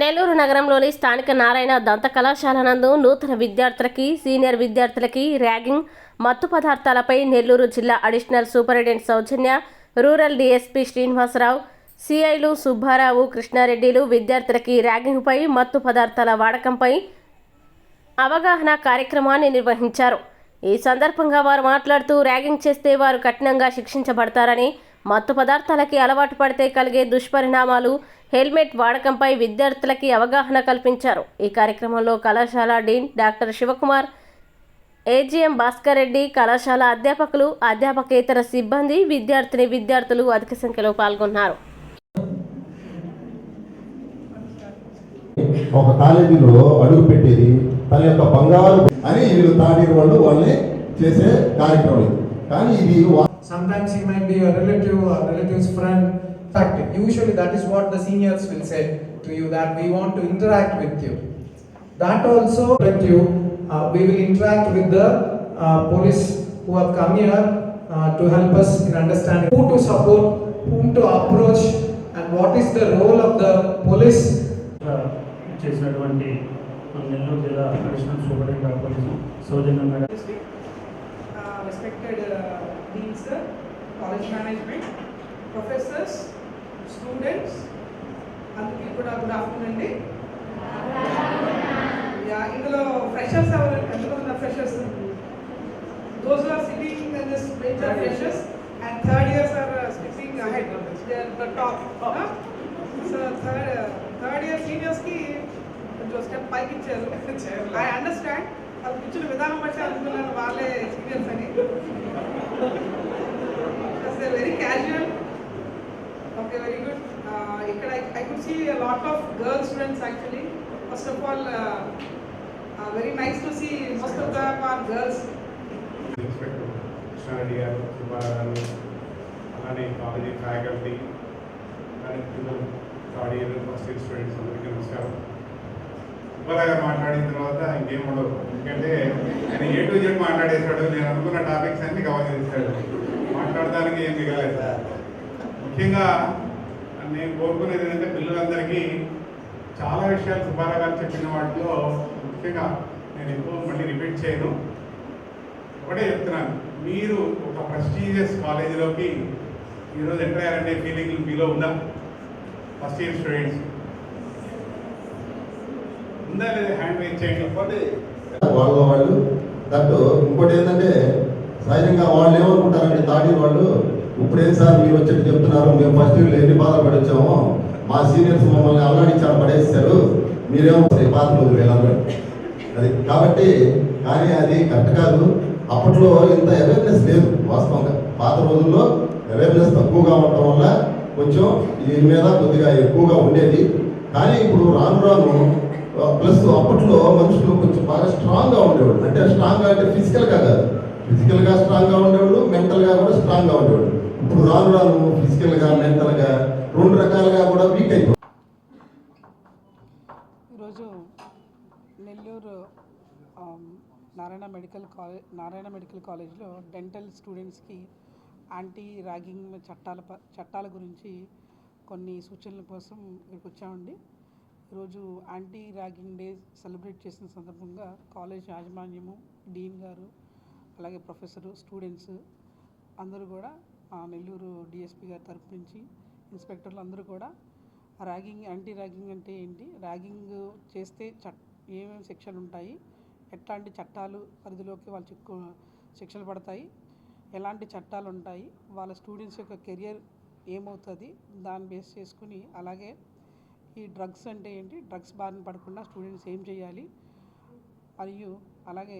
నెల్లూరు నగరంలోని స్థానిక నారాయణ దంత కళాశాల నందు నూతన విద్యార్థులకి సీనియర్ విద్యార్థులకి ర్యాగింగ్ మత్తు పదార్థాలపై నెల్లూరు జిల్లా additional superintendent Soujanya rural DSP Srinivasarao సిఐలు Subbarao కృష్ణారెడ్డిలు విద్యార్థులకి ర్యాగింగ్పై మత్తు పదార్థాల వాడకంపై అవగాహన కార్యక్రమాన్ని నిర్వహించారు. ఈ సందర్భంగా వారు మాట్లాడుతూ ర్యాగింగ్ చేస్తే వారు కఠినంగా శిక్షించబడతారని మత్తు పదార్థాలకి అలవాటు పడితే కలిగే దుష్పరిణామాలు హెల్మెట్ వాడకంపై విద్యార్థులకి అవగాహన కల్పించారు. ఈ కార్యక్రమంలో కళాశాల dean doctor Sivakumar AGM Bhaskar Reddy కళాశాల అధ్యాపకులు అధ్యాపకేతర సిబ్బంది విద్యార్థిని విద్యార్థులు అధిక సంఖ్యలో పాల్గొన్నారు. ఒక కాలేజీలో అడుగు పెట్టేది తన యొక్క బంగారు అని వీళ్ళు తాడిన వాళ్ళు వాళ్ళని చేసే కార్యక్రమం కానీ ఇది Sometimes he might be a relative or relative's friend. In fact, usually that is what the seniors will say to you that we want to interact with you. That also with you, uh, we will interact with the uh, police who have come here uh, to help us in understanding who to support, whom to approach, and what is the role of the police చేసినటువంటి నెల్లూరు జిల్లా additional superintendent Soujanya madam uh, dean sir, college management, professors, students, అందరికీ కూడా good afternoon అండి. ఇందులో freshers ఎవరు? ఎంతమంది ఉన్నారు freshers those are sitting in this bench are freshers and third years are skipping ahead they are the top so third third year సీనియర్స్కి కొంచెం step పైకి ఇచ్చారు. ఐ అండర్స్టాండ్ అది ఇచ్చిన విధానం బట్టి అనుకున్నాను వాళ్ళే సీనియర్స్ అని. Very casual okay very good ఇక్కడ I could see lot of girl students actually first of all very nice to see most of the are girls Krishnareddy గారు సుబ్బారావు గారు అలానే కాలేజీ ఫ్యాకల్టీ అలానే పిల్లలు third year first year students అందరికీ నమస్కారం. సుబ్బారావు మాట్లాడిన తర్వాత ఇంకేం ఉండదు. ఎందుకంటే ఆయన ఏ టు జెడ్ మాట్లాడేశాడు నేను అనుకున్న టాపిక్స్ అన్ని కవర్ చేశాడు. మాట్లాడడానికి ఏం మిగలేదు. ముఖ్యంగా నేను కోరుకునేది ఏంటంటే పిల్లలందరికీ చాలా విషయాలు సుబ్బారావు గారు చెప్పిన వాటిలో ముఖ్యంగా నేను ఎక్కువ మళ్ళీ రిపీట్ చేయను. ఒకటే చెప్తున్నాను మీరు ఒక ప్రెస్టీజియస్ కాలేజీలోకి ఈరోజు ఎంటర్ అయ్యారంటే ఫీలింగ్ మీలో ఉందా? ఫస్ట్ ఇయర్ స్టూడెంట్స్ ఉందా లేదా హ్యాండ్ రైజ్ చేయండి వాళ్ళ వాళ్ళు దట్ ఇంకోటి ఏంటంటే సహజంగా వాళ్ళు ఏమనుకుంటారంటే తాడి వాళ్ళు ఇప్పుడేం సార్ మీరు వచ్చి చెప్తున్నారు మేము ఫస్ట్ ఇయర్లో ఎన్ని బాధలు పడొచ్చామో మా సీనియర్స్ మమ్మల్ని అల్లాడించారు పడేస్తారు మీరేమో పాత రోజులు అది కాబట్టి కానీ అది కరెక్ట్ కాదు. అప్పట్లో ఇంత అవేర్నెస్ లేదు వాస్తవంగా. పాత రోజుల్లో అవేర్నెస్ తక్కువగా ఉండటం వల్ల కొంచెం దీని మీద కొద్దిగా ఎక్కువగా ఉండేది. కానీ ఇప్పుడు రాను రాను ప్లస్ అప్పట్లో మనుషులు కొంచెం బాగా స్ట్రాంగ్గా ఉండేవాడు అంటే స్ట్రాంగ్గా అంటే ఫిజికల్గా కాదు. ఫిజికల్గా స్ట్రాంగ్గా ఉండేవాడు మెంటల్గా కూడా స్ట్రాంగ్గా ఉండేవాడు ఇప్పుడు రాను రాను ఫిజికల్గా మెంటల్గా రెండు రకాలుగా కూడా వీక్ అయిపోయింది ఈరోజు Nellore Narayana medical college Narayana medical కాలేజ్లో డెంటల్ స్టూడెంట్స్కి యాంటీ ర్యాగింగ్ చట్టాల ప- చట్టాల గురించి కొన్ని సూచనల కోసం ఇక్కడికి వచ్చామండి. ఈరోజు యాంటీ ర్యాగింగ్ డే సెలబ్రేట్ చేసిన సందర్భంగా కాలేజ్ యాజమాన్యము డీన్ గారు అలాగే ప్రొఫెసరు స్టూడెంట్స్ అందరూ కూడా నెల్లూరు డిఎస్పి గారి తరపు నుంచి ఇన్స్పెక్టర్లు అందరూ కూడా ర్యాగింగ్ యాంటీ ర్యాగింగ్ అంటే ఏంటి? ర్యాగింగ్ చేస్తే చట్ ఏమేమి శిక్షలు ఉంటాయి? ఎట్లాంటి చట్టాలు పరిధిలోకి వాళ్ళు చిక్కు శిక్షలు పడతాయి? ఎలాంటి చట్టాలు ఉంటాయి? వాళ్ళ స్టూడెంట్స్ యొక్క కెరియర్ ఏమవుతుంది? దాన్ని బేస్ చేసుకుని అలాగే ఈ డ్రగ్స్ అంటే ఏంటి? డ్రగ్స్ బారిన పడకుండా స్టూడెంట్స్ ఏం చేయాలి? మరియు అలాగే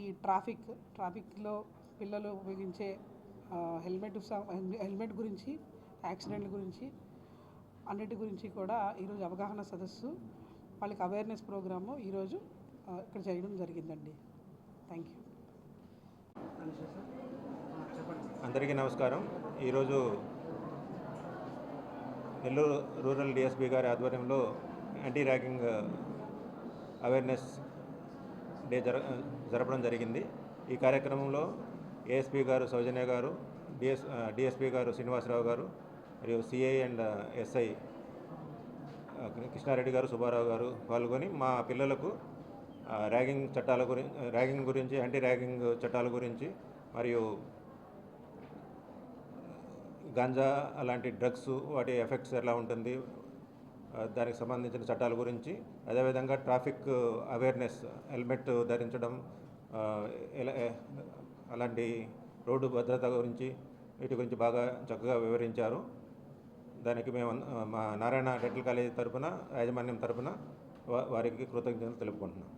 ఈ ట్రాఫిక్ ట్రాఫిక్లో పిల్లలు ఉపయోగించే హెల్మెట్ హెల్మెట్ గురించి యాక్సిడెంట్ల గురించి అన్నిటి గురించి కూడా ఈరోజు అవగాహన సదస్సు వాళ్ళకి అవేర్నెస్ ప్రోగ్రాము ఈరోజు ఇక్కడ చేయడం జరిగిందండి. థ్యాంక్ యూ అందరికీ నమస్కారం. ఈరోజు నెల్లూరు రూరల్ డిఎస్పీ గారి ఆధ్వర్యంలో యాంటీ ర్యాగింగ్ అవేర్నెస్ డే జర జరపడం జరిగింది. ఈ కార్యక్రమంలో ఏఎస్పీ గారు సౌజన్య గారు డిఎస్ డిఎస్పీ గారు శ్రీనివాసరావు గారు మరియు సిఐ అండ్ ఎస్ఐ కృష్ణారెడ్డి గారు సుబ్బారావు గారు పాల్గొని మా పిల్లలకు ర్యాగింగ్ చట్టాల గురించి ర్యాగింగ్ గురించి యాంటీ ర్యాగింగ్ చట్టాల గురించి మరియు గాంజా అలాంటి డ్రగ్స్ వాటి ఎఫెక్ట్స్ ఎలా ఉంటుంది దానికి సంబంధించిన చట్టాల గురించి అదేవిధంగా ట్రాఫిక్ అవేర్నెస్ హెల్మెట్ ధరించడం అలాంటి రోడ్డు భద్రత గురించి వీటి గురించి బాగా చక్కగా వివరించారు. దానికి మేము మా నారాయణ డెంటల్ కాలేజ్ తరపున యాజమాన్యం తరపున వా- వారికి కృతజ్ఞతలు తెలుపుకుంటున్నాం.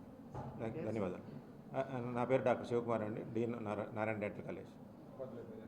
ధన్య- ధన్యవాదాలు. నా పేరు డాక్టర్ శివకుమార్ అండి డీన్ నారా- నారాయణ డెంటల్ కాలేజ్.